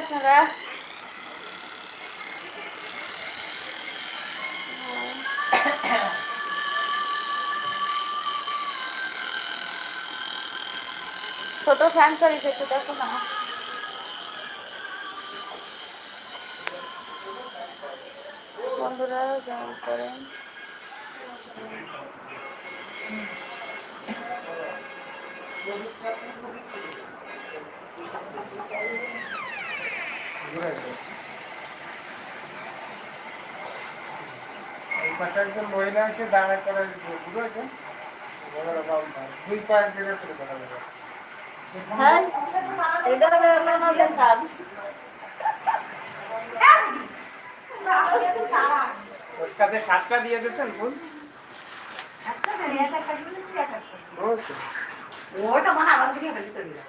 আপনারা? ছোট ফ্যান চালিয়েছে একটু দেখো না। বন্ধুরা যেমন করেন। এই পাশে একজন মহিলা আছে দাঁড়ায় করে বুঝো আছে? দুই পায়ের দিকে করে করা যাবে হ্যাঁ এটা আমাদের কাজ। কাছে সাতটা দিয়ে দিতেন ফুল? ওটা মনে আমার দিকে চলে যায়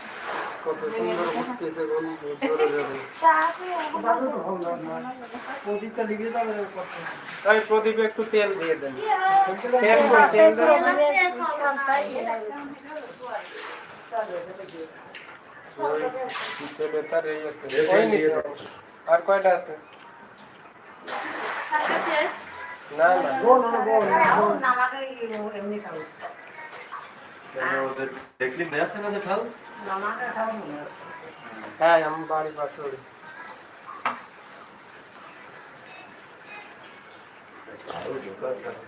কত সুন্দর বুঝতেছে কোন জোরে জোরে প্রদীপটা লিখে দাও ওই প্রদীপে একটু তেল দিয়ে দেন তেল কই তেল দাও আছে। আর কয়টা আছে না না এমনি খাব দেখলি নেস না যে খাও হ্যাঁ আমি বাড়ি পাশে ওই।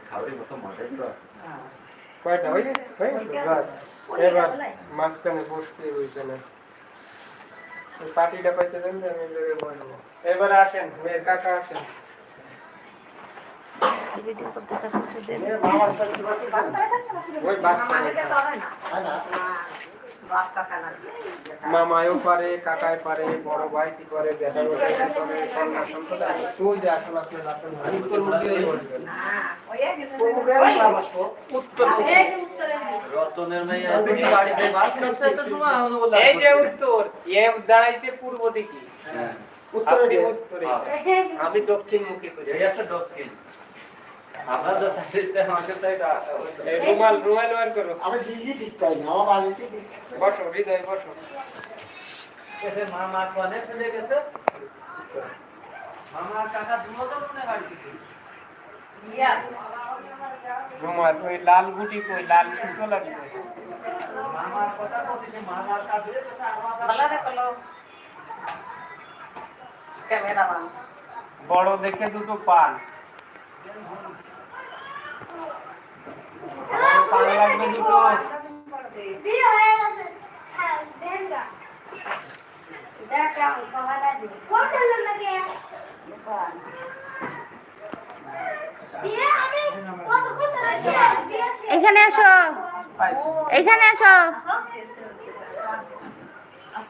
খাওয়ারি মতো মাঠে তো কয়টা ওই এবার মাঝখানে বসতে ওইখানে। এই পাটিটা পাইতে দেন আমি বসবো এবার আসেন মেয়ের কাকা আসেন। ভিডিও। ওই বাসটা মামায়ও পারে কাকায় পারে বড় ভাই কি করে কন্যা সন্তান তুই যে আসল আসল উত্তর এই যে উত্তর এ দাঁড়াইছে পূর্ব দিকে। হ্যাঁ। উত্তরে আমি দক্ষিণ মুখী করি। দক্ষিণ। আপনার আমাকে এই রুমাল রুমাল বার করো। আমি দিল্লি ঠিক পাই না আমার বাড়িতে ঠিক বসো হৃদয় বসো। এসে মামা কোনে চলে গেছে। মামা কাকা দুটো তো বাড়িতে রুমাল ওই লাল গুটি কই লাল সুতো লাগবে। মামার কথা বলছি মামার কাছে কথা আমার ক্যামেরাম্যান। বড় দেখে দুটো পান। পান লাগবে দুটো এখানে আসো। এখানে আসো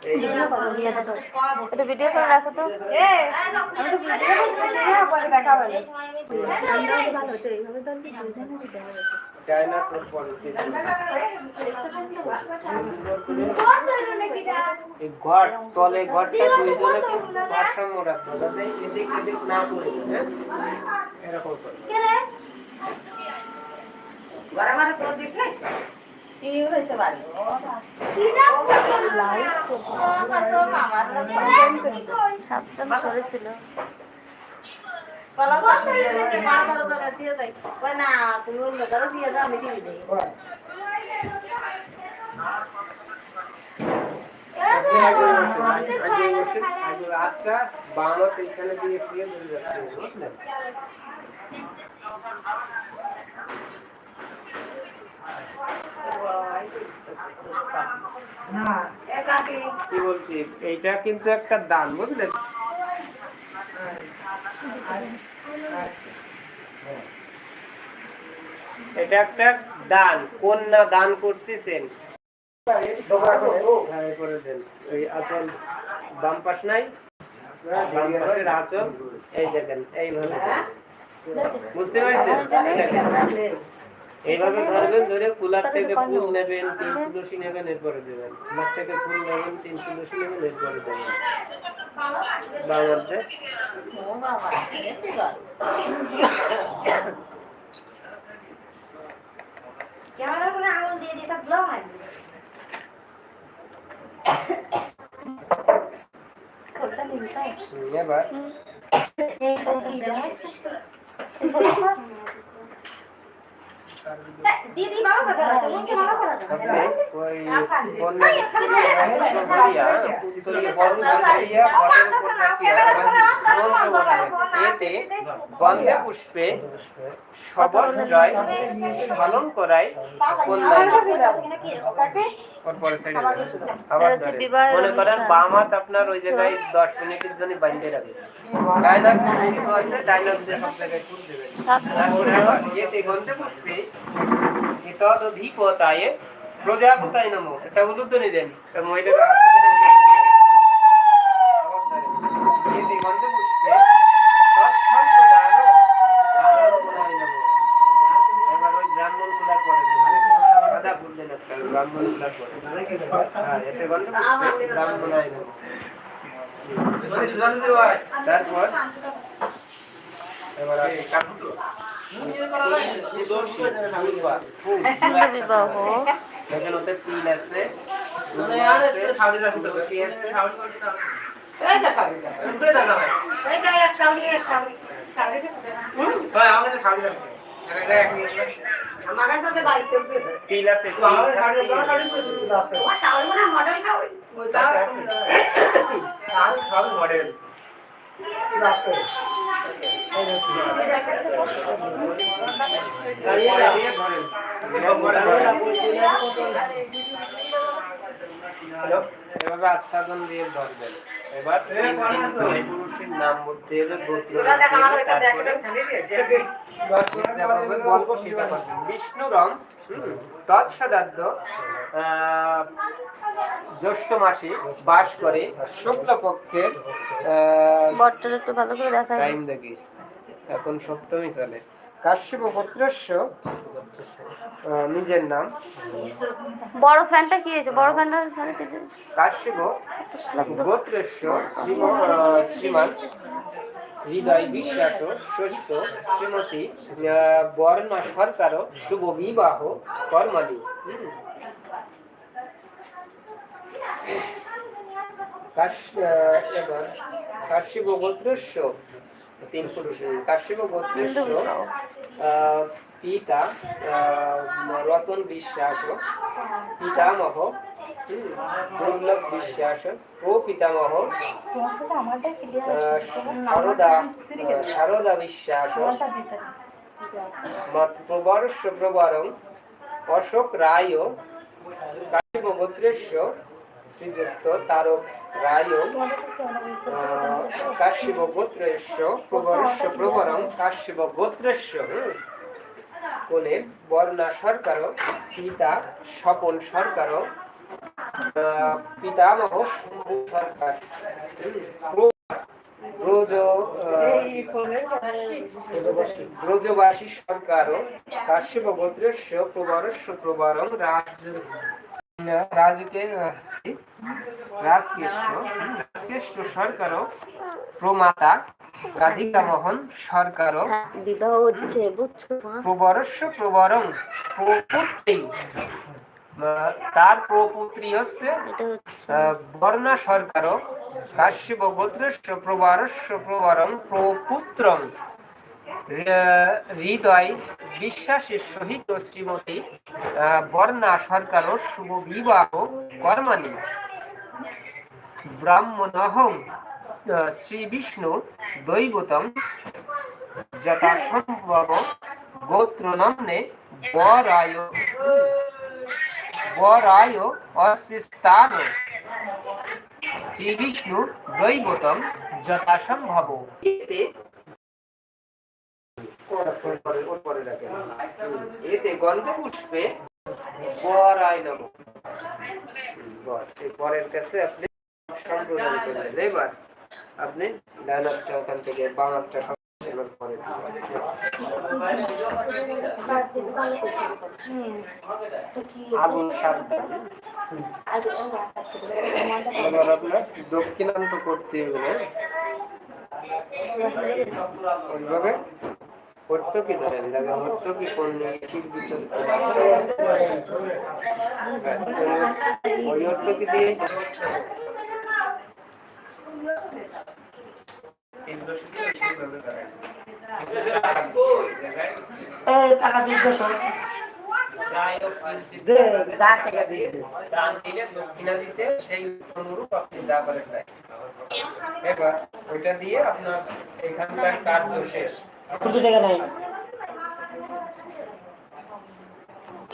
করো এটা ভিডিও করে রাখো তো। এই ঘর তলে ঘরটা দুইজনে ভারসাম্য রাখতে যাতে এদিক এদিক না করে হ্যাঁ? এরকম করে। ঘরে ঘরে তোর দেখলে? কি হয়েছে বাড়ি? সাতজন করেছিল বলা যায়, কি বলছি? এইটা কিন্তু একটা দান বুঝলেন এটা একটা দান কন্যা দান করতেছেন। হ্যাঁ, করে দেন। ওই আচল বাম পাশ নাই? বাম পাশের আচল এই দেখেন এইভাবে। বুঝতে পারছেন। এইভাবে ধরবেন ধরে কুলার থেকে ফুল নেবেন তিন তুলসী নেবেন এরপরে দেবেন। কুলার থেকে ফুল নেবেন তিন তুলসী নেবেন এরপরে দেবেন। হুম, এবার? দিদি ভালো কথা আছে, মুখে ভালো কথা আছে। করিয়া করিয়া এতে গন্ধে পুষ্পে স্মরণ করাই কন্যায় ওর মনে করেন বাম হাত আপনার ওই জায়গায় দশ মিনিটের জন্য বাঁধতে রাখবেন ডাইনার কিন্তু আছে ডাইনার দিয়ে সব জায়গায় ফুল দেবেন সাত তারপরে আবার এতে গন্ধে পুষ্পে এতদধিপতায়ে প্রজাপতায় নমো। এটা উলুদ্ধনি দেন। মহিলারা হাত থেকে উলুদ্ধনি দেন। আবার ধরেন। এতে গন্ধে পুষ্পে তৎসম্প্রদায়ন ব্রাহ্মণায় নমো। এবার ওই ব্রাহ্মণ কুলার পরে দেন। সাদা ফুল দেন একটা, ওই ব্রাহ্মণ কুলার পরে। হ্যাঁ, এতে গন্ধে পুষ্পে ব্রাহ্মণায় নমো। তারপর পূর্ণ বিবাহ দেখেন ওতে তিল আছে তুলসী আছে তিল আছে মডেল মডেল। এভাবে আচ্ছাদন দিয়ে ধরবেন। এবার পুরুষের নাম বলতে হবে দেখ দেখ, তৎসদাদ্য আহ, জ্যৈষ্ঠ মাসে বাস করে শুক্লপক্ষের ভালো করে দেখাই। টাইম দেখি। এখন সপ্তমী চলে। কাশ্যপ পুত্রস্য নিজের নাম। বড় ফ্যানটা কি হয়েছে? বড় ফ্যানটা কাশ্যপ গোত্রস্য শ্রীমান হৃদয় বিশ্বাস সহিত শ্রীমতী বর্ণা সরকার শুভ বিবাহ কর্মালি হুম। কাশ- আহ, এবার কাশ্যপ গোত্রস্য তিন পুরুষ কাশ্যপ গোত্রস্য আহ, পিতা রতন বিশ্বাস পিতামহ দুর্লভ বিশ্বাস ও পিতামহ। সারদা সারদা বিশ্বাস প্রবর্ষ প্রবরং অশোক রায় কাশ্যপ গোত্রেশ্য শ্রীযুক্ত তারক রায় কাশ্যপ গোত্রেশ্য প্রবর্ষ প্রবরং কাশ্যপ কোলে বর্ণা পিতা স্বপন পিতামহ শম্ভু সরকার ব্রজবাসী কাশ্যপ গোত্রস্য প্রবরস্য প্রবরং রাজ, রাজকে রাজকৃষ্ণ রাজকৃষ্ণ সরকার প্রমাতা রাধিকা মোহন সরকার বিবাহ হচ্ছে বুঝছ প্রবরস্য প্রবরং প্রপুত্রী। তার প্রপুত্রী হচ্ছে বর্ণা সরকার কাশ্যপ গোত্রস্য প্রবরস্য প্রবরং প্রপুত্রং। হৃদয় বিশ্বাসের সহিত শ্রীমতী বর্ণা সরকার শুভ বিবাহ কর্মাণী। ব্রাহ্মণহং আহ, শ্রী বিষ্ণু দৈবতম যথাসম্ভব গোত্র নামনে বরায় বরায় অস্থান শ্রী বিষ্ণু দৈবতম এতে এতে গন্ধপুষ্পে বরায় নম। বরের কাছে আপনি এবার আপনি ডান ওখান থেকে সব এবার আপনার দক্ষিণান্ত করতে হবে ওইভাবে হর্তকি ধরেন দেখেন করলে ওই দিয়ে তিনশো সেইভাবে করেন। এই টাকা দিয়ে দক্ষিণা দিতে সেই অনুরূপ আপনি যা তাই। এবার ওইটা দিয়ে আপনার এখানকার কার্য শেষ। খুশি টাকা নাই এই কত বয়স তোর আর চুপ করে দেখতো নে হয়েছে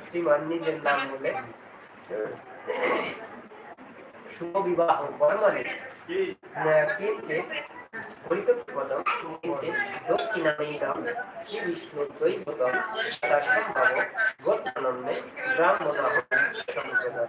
শ্রীমান নিজের নাম বলে শুভ বিবাহ বর্মানে কিঞ্চিত ব্রাহ্মণ সম্প্রদায়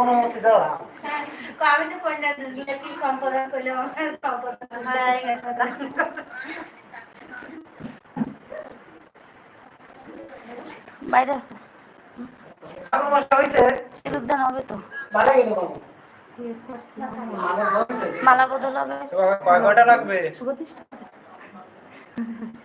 অনুমতি দেওয়া আমি তো কন্যা দিলে কি সম্পাদন করলে সম্পাদন হয়ে গেছে বাইরে আছে। উদ্যান হবে তো। মালা বদল হবে। কয় ঘণ্টা লাগবে? শুভ দৃষ্টি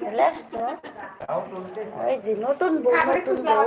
চলে আসছো? ওই যে নতুন বউ নতুন বউ।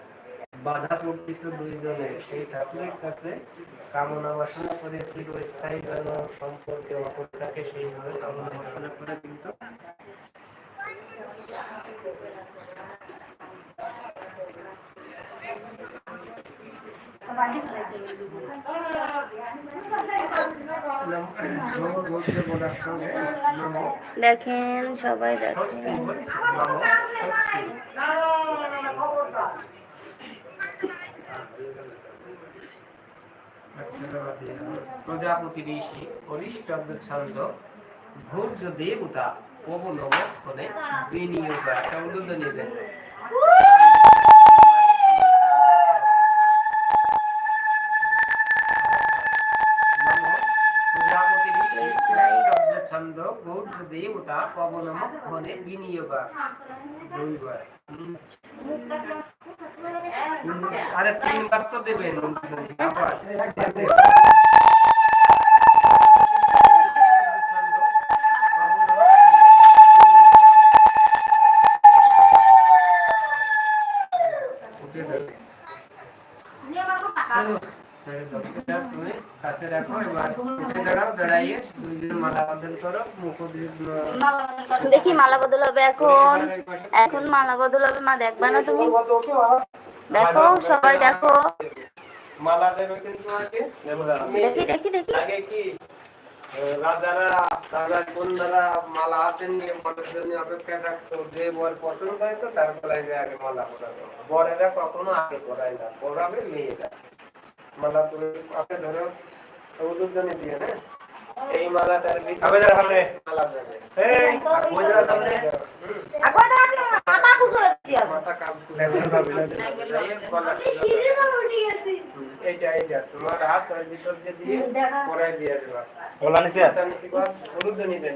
বাধা পড়তেছে দুইজনে সেই ঠাকুরের কাছে কামনা বাসনা করে চিরস্থায়ী যেন সম্পর্কে অপরটাকে সেইভাবে কামনা বাসনা করে কিন্তু দেখেন সবাই দেখেন। স্বস্তি বলছে নম স্বস্তি প্রজাপতি ঋষি অরিষ্টব্দ ছন্দ ভূর্য দেবতা হলে বিনিয়োগ একটা ঋষি অরিষ্টব্দ ছন্দ ভূর্য দেবতা পবনম হলে বিনিয়োগ দুইবার। আরে তিনবার তো দেবেন আবার উঠে যাবে। ছেড়ে দাও। এটা তুমি কাছে রাখো এবার উঠে দাঁড়াও দাঁড়াইয়ে দুইজন মালা বদল করো মুখ দেখি মালা বদল হবে এখন এখন মালা বদল হবে মা দেখবা না তুমি দেখো সবাই দেখো। মালা দেবে কিন্তু আগে দেখি দেখি দেখি। আগে কি? রাজারা রাজার কন্যারা মালা হাতে নিয়ে বরের জন্য অপেক্ষা রাখতো যে বর পছন্দ হয়তো তার গলায় যে আগে মালা বরেরা কখনো আগে পরায় না পরাবে মেয়েরা। মালা তুমি আপনি ধরো দিয়ে না এই মালাটার ভিতরে মালা দেবে এই হুম, আগে দাঁড়াও, মাথা কুচলে দিতে মাথা কাম করে এই গলা হুম, এইটা এইটা তোমার হাত ওর ভিতর দিয়ে দিয়ে পরাই দিয়ে দেবা। বলা নিছে মাথা নিচে কর উদ্যোগজনী দেন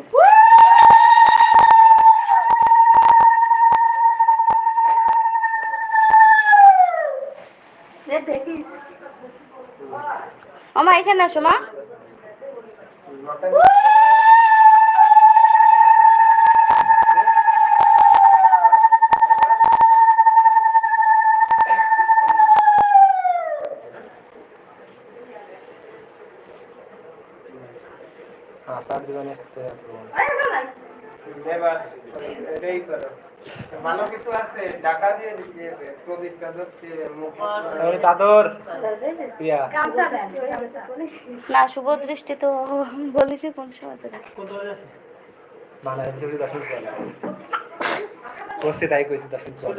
দেখিস। মামা এখানে আসো মা। মাথা হ্যাঁ সার দিবানে এবার এটাই করো ভালো কিছু আছে? দিয়ে তাহলে চাদর। ইয়া। না শুভ দৃষ্টি তো বলেছি কোন সময় ধরে মানে যদি দর্শন করে করছি তাই কইছি দর্শন করে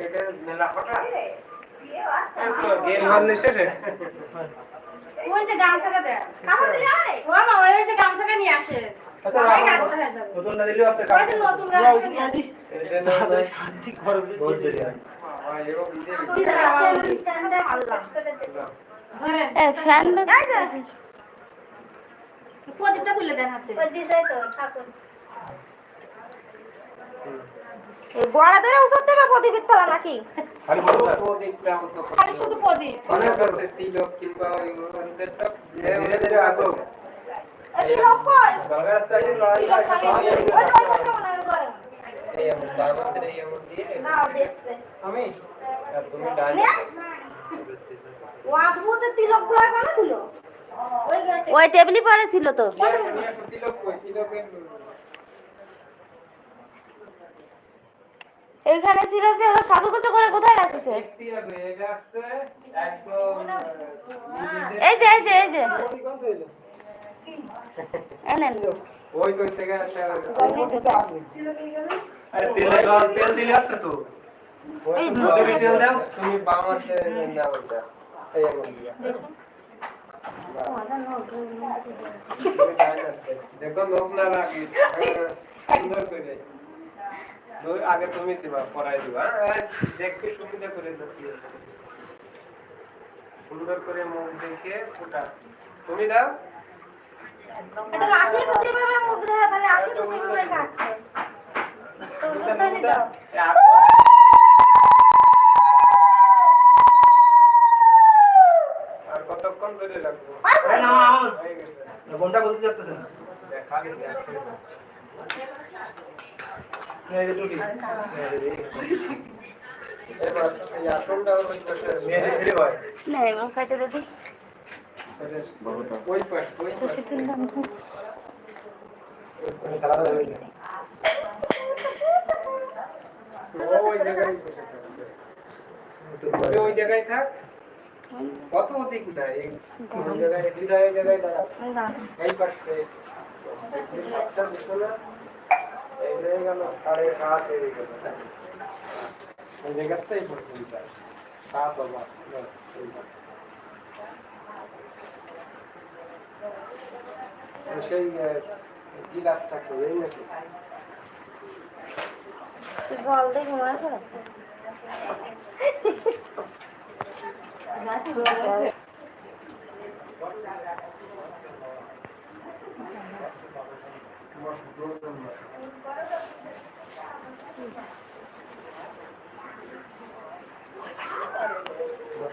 এটা মেলা কটা গেম মারলে শেষে? ওই যে গামছাটা দেন কাপড় দিলে হবে? ও মা ওই যে গামছাটা নিয়ে আসে। তাহলে গাছ যাবে। নতুন না দিলেও আছে। ওই নতুন গামছাটা নিয়ে আসে। বহুত দেরি ফ্যান প্রদীপটা তুলে দেন হাতে। এই বড়া ধরে ওষুধ দেবে প্রদীপের তলা নাকি? খালি শুধু প্রদীপ। তিলক ওই গুলা কেন টেবিলই পড়ে ছিল তো। তিলক এইখানে ছিল যে ওরা সাজুগুজু করে কোথায় রাখিছে? দেখতে হবে এটা হচ্ছে একদম এই যে এই যে এই যে। এনেন। ওই কই থেকে আরে তেলে জল তেল দিলে আসছে তো এই দুধ তুমি তেল দাও। তুমি বামাতে এই এখন দিয়া। দেখো লোক না লাগে সুন্দর করে। আগে তুমি দিবা পরাই দিবা হ্যাঁ? দেখতে সুবিধা করে দাও সুন্দর করে মুখ দেখে ফুটা। তুমি দাও। আর কতক্ষণ ধরে রাখব? হয়ে কোনটা বলতে না। দিদি ওই জায়গায় থাক। কত অধিক না এই জায়গায় হৃদয়ের জায়গায় দাঁড়া এই পাশে সাতটা সেই গিলাসটা করে নাকি জল দিয়ে ঘুমায় ফেলেছে তোমার